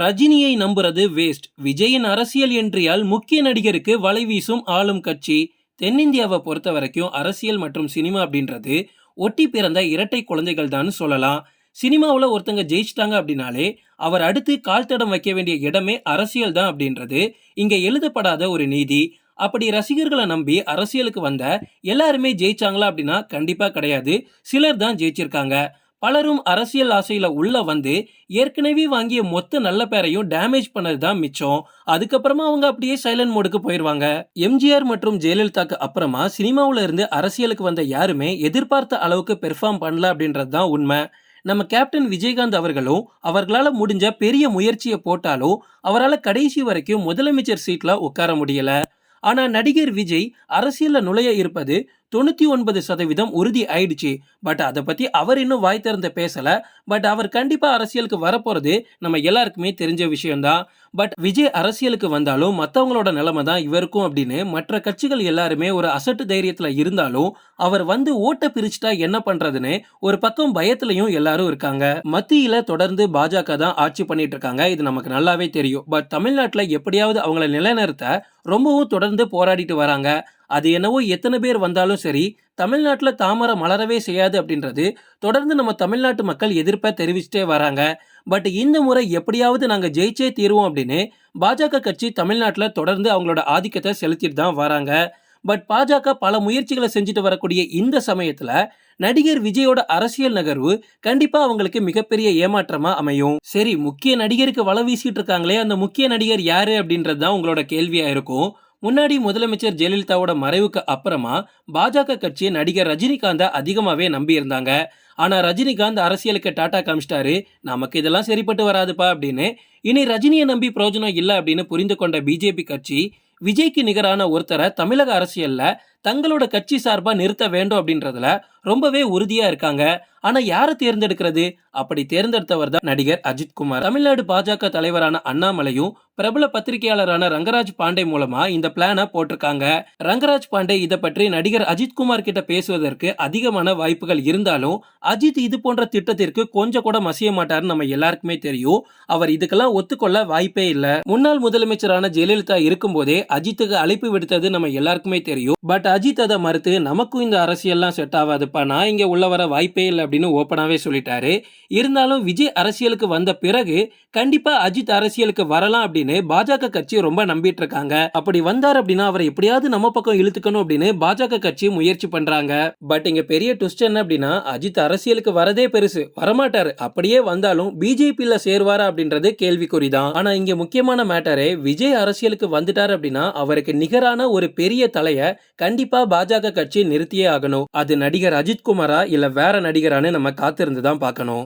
ரஜினியை நம்புறது வேஸ்ட் விஜயின் அரசியல் என்றியால் முக்கிய நடிகருக்கு வலை வீசும் ஆளும் கட்சி. தென்னிந்தியாவை பொறுத்த வரைக்கும் அரசியல் மற்றும் சினிமா அப்படின்றது ஒட்டி பிறந்த இரட்டை குழந்தைகள் தான் சொல்லலாம். சினிமாவில் ஒருத்தங்க ஜெயிச்சிட்டாங்க அப்படின்னாலே அவர் அடுத்து கால் தடம் வைக்க வேண்டிய இடமே அரசியல் தான் அப்படின்றது. இங்கே எழுதப்படாத ஒரு நீதி. அப்படி ரசிகர்களை நம்பி அரசியலுக்கு வந்த எல்லாருமே ஜெயிச்சாங்களா அப்படின்னா கண்டிப்பாக கிடையாது. சிலர் தான் ஜெயிச்சிருக்காங்க. பலரும் அரசியல் ஆசையில் உள்ள வந்து ஏற்கனவே வாங்கிய மொத்த நல்ல பேரையும் டேமேஜ் பண்ணது தான் மிச்சம். அதுக்கப்புறமா அவங்க அப்படியே சைலண்ட் மோடுக்கு போயிடுவாங்க எம்ஜிஆர் மற்றும் ஜெயலலிதாக்கு அப்புறமா சினிமாவில் இருந்து அரசியலுக்கு வந்த யாருமே எதிர்பார்த்த அளவுக்கு பெர்ஃபார்ம் பண்ணல அப்படின்றது தான் உண்மை. நம்ம கேப்டன் விஜயகாந்த் அவர்களும் அவர்களால் முடிஞ்ச பெரிய முயற்சியை போட்டாலும் அவரால் கடைசி வரைக்கும் முதலமைச்சர் சீட்டில் உட்கார முடியலை. ஆனால் நடிகர் விஜய் அரசியலில் நுழைய இருப்பது தொண்ணூத்தி ஒன்பது சதவீதம் உறுதி ஆயிடுச்சு. பட் அதை பத்தி அவர் இன்னும் வாய் திறந்து பேசல. பட் அவர் கண்டிப்பா அரசியலுக்கு வரப்போறது நம்ம எல்லாருக்குமே தெரிஞ்ச விஷயம்தான். பட் விஜய் அரசியலுக்கு வந்தாலும் மற்றவங்களோட நிலைமை தான் இவருக்கும் அப்படின்னு மற்ற கட்சிகள் எல்லாருமே ஒரு அசட்டு தைரியத்துல இருந்தாலும் அவர் வந்து ஓட்ட பிரிச்சுட்டா என்ன பண்றதுன்னு ஒரு பக்கம் பயத்திலையும் எல்லாரும் இருக்காங்க. மத்தியில தொடர்ந்து பாஜக தான் ஆட்சி பண்ணிட்டு இருக்காங்க. இது நமக்கு நல்லாவே தெரியும். பட் தமிழ்நாட்டுல எப்படியாவது அவங்கள நிலைநிறுத்த ரொம்பவும் தொடர்ந்து போராடிட்டு வராங்க. அது என்னவோ எத்தனை பேர் வந்தாலும் சரி தமிழ்நாட்டில் தாமரை மலரவே செய்யாது அப்படின்றது தொடர்ந்து நம்ம தமிழ்நாட்டு மக்கள் எதிர்ப்பை தெரிவிச்சுட்டே வராங்க. பட் இந்த முறை எப்படியாவது நாங்கள் ஜெயிச்சே தீருவோம் அப்படின்னு பாஜக கட்சி தமிழ்நாட்டில் தொடர்ந்து அவங்களோட ஆதிக்கத்தை செலுத்திட்டு தான் வராங்க. பட் பாஜக பல முயற்சிகளை செஞ்சுட்டு வரக்கூடிய இந்த சமயத்துல நடிகர் விஜயோட அரசியல் நகர்வு கண்டிப்பா அவங்களுக்கு மிகப்பெரிய ஏமாற்றமா அமையும். சரி முக்கிய நடிகருக்கு வள வீசிட்டு இருக்காங்களே அந்த முக்கிய நடிகர் யாரு அப்படின்றது தான் உங்களோட கேள்வியா இருக்கும். முன்னாடி முதலமைச்சர் ஜெயலலிதாவோட மறைவுக்கு அப்புறமா பாஜக கட்சி நடிகர் ரஜினிகாந்தை அதிகமாகவே நம்பி இருந்தாங்க ரஜினிகாந்த் அரசியலுக்கு டாட்டா காமிச்சிட்டாரு. நமக்கு இதெல்லாம் சரிப்பட்டு வராதுப்பா அப்படின்னு. இனி ரஜினியை நம்பி பிரயோஜனம் இல்லை அப்படின்னு புரிந்து கொண்ட பிஜேபி கட்சி விஜய்க்கு நிகரான ஒருத்தரை தமிழக அரசியலில் தங்களோட கட்சி சார்பாக நிறுத்த வேண்டும் அப்படின்றதுல ரொம்பவே உறுதியா இருக்காங்க. ஆனா யாரை தேர்ந்தெடுக்கிறது? அப்படி தேர்ந்தெடுத்தவர் தான் நடிகர் அஜித் குமார். தமிழ்நாடு பாஜக தலைவரான அண்ணாமலையும் பிரபல பத்திரிகையாளரான ரங்கராஜ் பாண்டே மூலமா இந்த பிளான போட்டிருக்காங்க. ரங்கராஜ் பாண்டே இதை பற்றி நடிகர் அஜித் குமார் கிட்ட பேசுவதற்கு அதிகமான வாய்ப்புகள் இருந்தாலும் அஜித் இது போன்ற திட்டத்திற்கு கொஞ்சம் கூட மசிய மாட்டார்னு நம்ம எல்லாருக்குமே தெரியும். அவர் இதுக்கெல்லாம் ஒத்துக்கொள்ள வாய்ப்பே இல்லை. முன்னாள் முதலமைச்சரான ஜெயலலிதா இருக்கும்போதே அஜித்துக்கு அழைப்பு விடுத்தது நம்ம எல்லாருக்குமே தெரியும். பட் அஜித் அதை மறுத்து நமக்கும் இந்த அரசியல்லாம் செட் ஆகாது இப்போ நான் இங்கே உள்ள வர வாய்ப்பே இல்லை அப்படின்னு ஓப்பனாகவே சொல்லிட்டாரு. இருந்தாலும் விஜய் அரசியலுக்கு வந்த பிறகு கண்டிப்பா அஜித் அரசியலுக்கு வரலாம் அப்படின்னு பாஜக கட்சி ரொம்ப நம்பிட்டு இருக்காங்க. அப்படி வந்தார் அப்படின்னா அவரை எப்படியாவது நம்ம பக்கம் இழுத்துக்கணும் அப்படின்னு பாஜக கட்சி முயற்சி பண்றாங்க. பட் இங்க பெரிய ட்விஸ்ட் என்ன அப்படின்னா அஜித் அரசியலுக்கு வரதே பெருசு. வரமாட்டாரு. அப்படியே வந்தாலும் பிஜேபியில் சேருவாரா அப்படின்றது கேள்விக்குறி தான் ஆனால் இங்கே முக்கியமான மேட்டரே விஜய் அரசியலுக்கு வந்துட்டார் அப்படின்னா அவருக்கு நிகரான ஒரு பெரிய தலையை கண்டிப்பாக பாஜக கட்சி நிறுத்தியே ஆகணும். அது நடிகர் அஜித் குமாரா இல்ல வேற நடிகரான்னு நம்ம காத்திருந்து தான் பார்க்கணும்.